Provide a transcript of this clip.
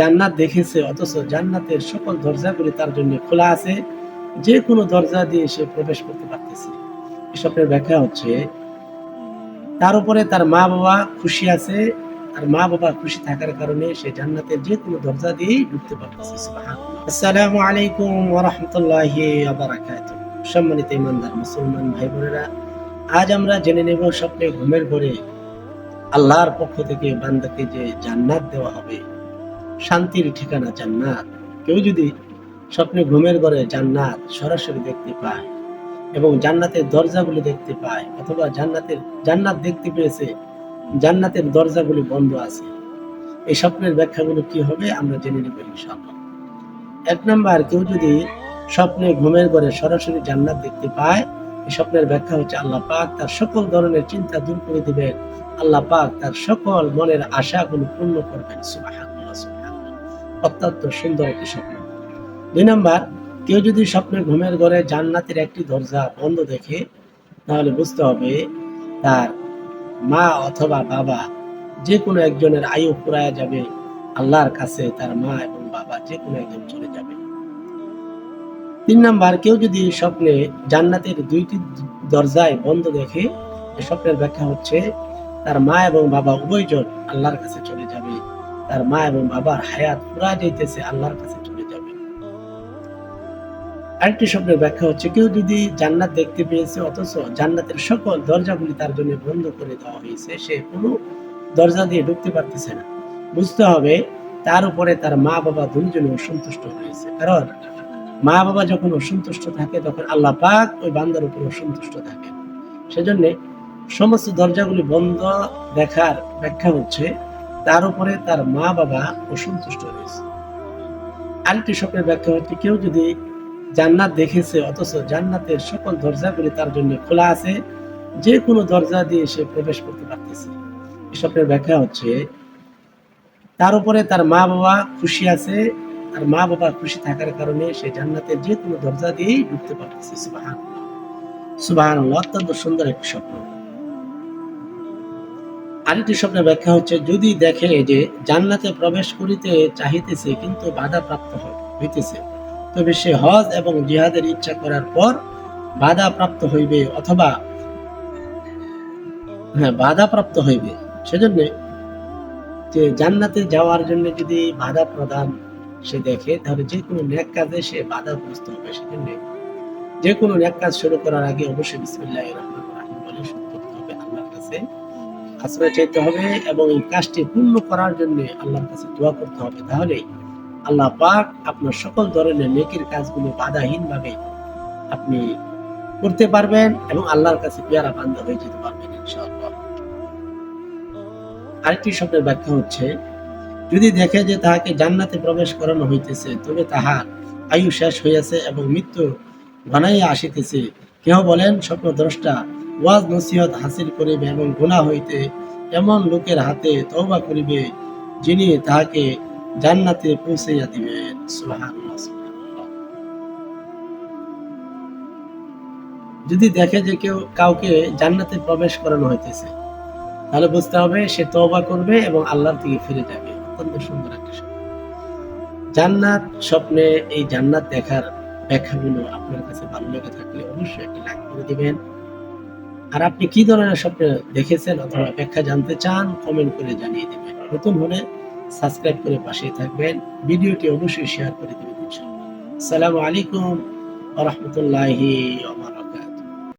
জান্নাত দেখেছে, অথচ জান্নাতের সকল দরজাগুলি তার জন্য খোলা আছে। যে কোনো দরজা দিয়ে সে প্রবেশ করতে পারতেছে। এসবের ব্যাখ্যা হচ্ছে, তার উপরে তার মা বাবা খুশি আছে, তার মা বাবা খুশি থাকার কারণে সে জান্নাতের যে কোনো দরজা দিয়েই ঢুকতে পারতেছে আসসালামু আলাইকুম ওয়া রাহমাতুল্লাহি সম্মানিত ইমানদার মুসলমান ভাই বোনেরা আজ আমরা জেনে নেব স্বপ্নে ঘুমের ঘরে আল্লাহর পক্ষ থেকে বান্দাকে যে জান্নাত দেওয়া হবে শান্তির ঠিকানা জান্নাত। কেউ যদি স্বপ্নে ঘুমের ঘরে জান্নাত সরাসরি দেখতে পায় এবং জান্নাতের দরজাগুলি দেখতে পায়, অথবা জান্নাতের, জান্নাত দেখতে পেয়েছে, জান্নাতের দরজাগুলি বন্ধ আছে, এই স্বপ্নের ব্যাখ্যাগুলো কি হবে আমরা জেনে নেব ইনশাআল্লাহ। এক নাম্বার, কেউ যদি স্বপ্নে ঘুমের ঘরে সরাসরি জান্নাত দেখতে পায়, এই স্বপ্নের ব্যাখ্যা হচ্ছে আল্লাহ পাক তার সকল ধরনের চিন্তা দূর করে দিবেন। আল্লাহ পাক তার সকল মনের আশাগুলো পূর্ণ করবেন, সুবহানাল্লাহ। অত্যন্ত সুন্দর একটি স্বপ্ন। দুই নাম্বার, কেউ যদি স্বপ্নের ঘুমের ঘরে জান্নাতের একটি দরজা বন্ধ দেখে, তাহলে বুঝতে হবে তার মা অথবা বাবা যে কোনো একজনের আয়ু ফুরায় যাবে, আল্লাহর কাছে তার মা এবং বাবা যে কোনো একজন চলে যাবে। তিন নাম্বার, কেউ যদি স্বপ্নে জান্নাতের দুইটি দরজায় বন্ধ দেখে স্বপ্নের ব্যাখ্যা হচ্ছে তার মা এবং বাবা উভয়জন আল্লাহর কাছে চলে যাবে। তার মা এবং বাবার হায়াত পুরা যাইতেছে, আল্লাহর কাছে চলে যাবে। আরেকটি স্বপ্নের ব্যাখ্যা হচ্ছে, কেউ যদি জান্নাত দেখতে পেয়েছে, অথচ জান্নাতের সকল দরজাগুলি তার জন্য বন্ধ করে দেওয়া হয়েছে, সে কোনো দরজা দিয়ে ঢুকতে পারতেছে না। বুঝতে হবে, তার উপরে তার মা বাবা দুজনে অসন্তুষ্ট হয়েছে কারণ মা বাবা যখন অসন্তুষ্ট থাকে, তখন আল্লাহ পাক ওই বান্দার উপর অসন্তুষ্ট থাকে। সেজন্য সমস্ত দরজাগুলি বন্ধ দেখার ব্যাখ্যা হচ্ছে তার উপরে তার মা বাবা অসন্তুষ্ট রয়েছে আরেকটি স্বপ্নের ব্যাখ্যা হচ্ছে, কেউ যদি জান্নাত দেখেছে, অথচ জান্নাতের সকল দরজাগুলি তার জন্য খোলা আছে, যে কোনো দরজা দিয়ে সে প্রবেশ করতে পারতেছে। এই স্বপ্নের ব্যাখ্যা হচ্ছে, তার উপরে তার মা বাবা খুশি আছে, তার মা বাবা খুশি থাকার কারণে সে জান্নাতের যে কোনো দরজা দিয়েই ঢুকতে পারতেছে সুবাহান সুবাহান অত্যন্ত সুন্দর একটি স্বপ্ন। আরেকটি স্বপ্নের ব্যাখ্যা হচ্ছে, যদি দেখে যে জান্নাতে প্রবেশ করিতে চাহিতেছে, কিন্তু বাধা প্রাপ্ত হইতেছে। তবে সে হজ এবং জিহাদের ইচ্ছা করার পর বাধা প্রাপ্ত হইবে অথবা হ্যাঁ বাধা প্রাপ্ত হইবে। সেজন্য যে জান্নাতে যাওয়ার জন্য যদি বাধা প্রদান সে দেখে, তাহলে যে কোনো ন্যাক কাজে সে বাধাগ্রস্ত হবে। সেজন্য যে কোনো ন্যাক কাজ শুরু করার আগে অবশ্যই বিসমিল্লাহ রহমান রাহিম বলে শুরু করতে হবে আল্লাহর কাছে। আশ্রয় চাইতে হবে এবং এই কাজটি পূর্ণ করার জন্য আল্লাহর কাছে দোয়া করতে হবে। তাহলে আল্লাহ পাক আপনার সকল ধরনের নেকির কাজগুলো বাধাহীন ভাবে আপনি করতে পারবেন এবং আল্লাহর কাছে পেয়ারা বান্ধা হয়ে যেতে পারবেন ইনশাআল্লাহ। আরেকটি শব্দের ব্যাখ্যা হচ্ছে, যদি দেখে যে তাহাকে জান্নাতে প্রবেশ করানো হইতেছে, তবে তাহার আয়ু শেষ হইয়াছে এবং মৃত্যু ঘনাইয়া আসিতেছে। কেহ বলেন, স্বপ্নদ্রষ্টা ওয়াজ নসিহত হাসিল করিবে এবং গুণা হইতে এমন লোকের হাতে তওবা করিবে যিনি তাহাকে জান্নাতে পৌঁছাইয়া দিবেন। যদি দেখে যে কেউ কাউকে জান্নাতে প্রবেশ করানো হইতেছে, তাহলে বুঝতে হবে সে তওবা করবে এবং আল্লাহর দিকে ফিরে যাবে। অত্যন্ত সুন্দর একটা স্বপ্ন জান্নাত স্বপ্নে এই জান্নাত দেখার ব্যাখ্যাগুলো আপনার কাছে ভালো লেগে থাকলে অবশ্যই একটি লাইক করে দিবেন। আর আপনি কি ধরনের স্বপ্ন দেখেছেন অথবা অপেক্ষা জানতে চান কমেন্ট করে জানিয়ে দেবেন। নতুন হলে সাবস্ক্রাইব করে পাশেই থাকবেন। ভিডিওটি অবশ্যই শেয়ার করে দেবেন আসসালামু আলাইকুম ওয়া